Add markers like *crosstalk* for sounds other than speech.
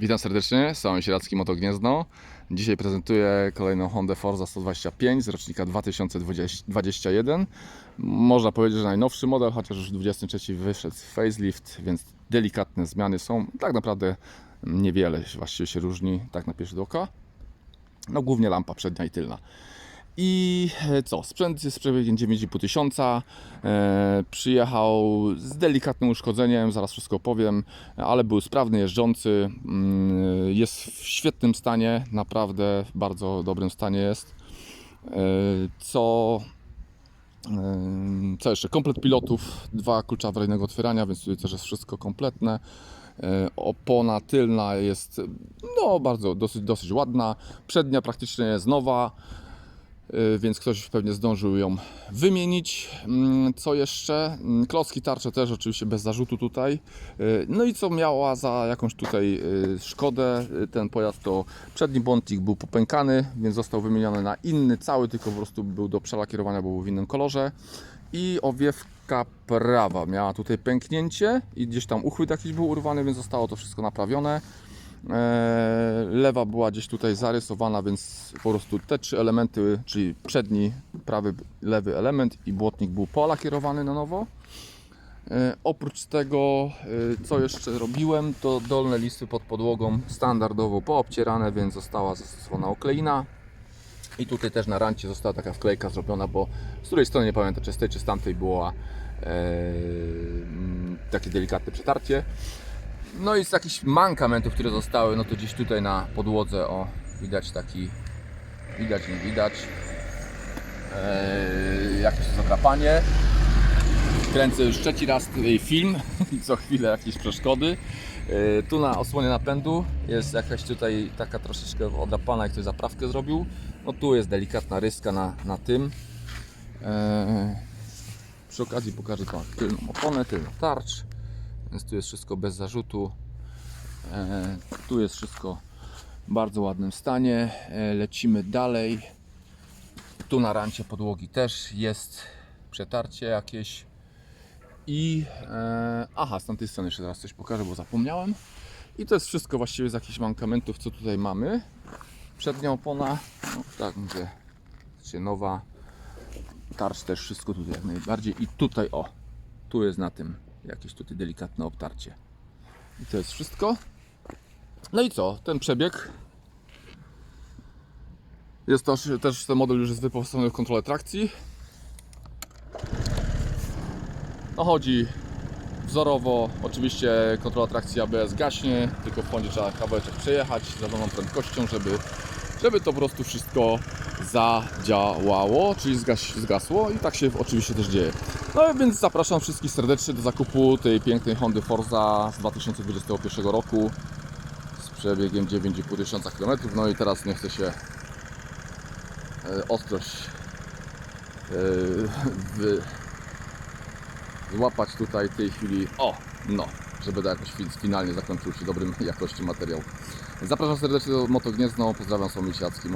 Witam serdecznie, Sławomir Sieracki Moto Gniezno. Dzisiaj prezentuję kolejną Hondę Forza 125 z rocznika 2021. Można powiedzieć, że najnowszy model, chociaż już 23 wyszedł facelift, więc delikatne zmiany są. Tak naprawdę niewiele właściwie się różni, tak na pierwszy oka. No głównie lampa przednia i tylna. I e, co? Sprzęt jest przebiegiem 9,5 tysiąca. E, przyjechał z delikatnym uszkodzeniem, zaraz wszystko powiem, ale był sprawny, jeżdżący. Mm, Jest w świetnym stanie, naprawdę w bardzo dobrym stanie jest. E, co, co jeszcze? Komplet pilotów, dwa klucza awaryjnego otwierania, więc tutaj też jest wszystko kompletne. Opona tylna jest no, bardzo dosyć, dosyć ładna. Przednia praktycznie jest nowa. Y, więc ktoś pewnie zdążył ją wymienić. Mm, Co jeszcze? Mm, Klocki tarcze też oczywiście bez zarzutu tutaj. Y, No i co miała za jakąś tutaj y, szkodę ten pojazd, to przedni bątlik był popękany, więc został wymieniony na inny, cały tylko po prostu był do przelakierowania, był w innym kolorze. I owiewka prawa miała tutaj pęknięcie i gdzieś tam uchwyt jakiś był urwany, więc zostało to wszystko naprawione. E, Lewa była gdzieś tutaj zarysowana, więc po prostu te trzy elementy, czyli przedni, prawy, lewy element i błotnik był polakierowany na nowo. E, Oprócz tego, e, co jeszcze robiłem, to dolne listy pod podłogą standardowo poobcierane, więc została zastosowana okleina. I tutaj też na rancie została taka wklejka zrobiona, bo z której strony nie pamiętam, czy z tej, czy z tamtej była e, takie delikatne przetarcie. No i z jakichś mankamentów, które zostały, no to gdzieś tutaj na podłodze, o, widać taki, widać, nie widać, eee, jakieś zadrapanie. Kręcę już trzeci raz tutaj film *laughs* co chwilę jakieś przeszkody. Eee, tu na osłonie napędu jest jakaś tutaj taka troszeczkę odrapana, jak ktoś zaprawkę zrobił. No tu jest delikatna ryska na, na tym. Eee, przy okazji pokażę tą tylną oponę, tylną tarcz. Więc tu jest wszystko bez zarzutu. E, tu jest wszystko w bardzo ładnym stanie. E, lecimy dalej. Tu na rancie podłogi też jest przetarcie jakieś. I e, aha, z tamtej strony jeszcze teraz coś pokażę, bo zapomniałem. I to jest wszystko właściwie z jakichś mankamentów, co tutaj mamy. Przednia opona, no, tak mówię, się nowa. Tarcz też wszystko tutaj jak najbardziej. I tutaj o, tu jest na tym jakieś tutaj delikatne obtarcie. I to jest wszystko. No i co? Ten przebieg. Jest też, też ten model już jest wyposażony w kontrolę trakcji. No chodzi wzorowo. Oczywiście kontrola trakcji ABS gaśnie, tylko w Hondzie trzeba kawałeczek przejechać z zadaną prędkością, żeby, żeby to po prostu wszystko zadziałało, czyli zgas, zgasło i tak się oczywiście też dzieje. No więc zapraszam wszystkich serdecznie do zakupu tej pięknej Hondy Forza z 2021 roku z przebiegiem 9,5 tysiąca km. No i teraz nie chcę się e, ostrość e, złapać tutaj w tej chwili. O, no, żeby jakoś fi- finalnie zakończył się dobrym *laughs* jakości materiał. Zapraszam serdecznie do Moto Gniezno. Pozdrawiam, Słomir Siacki.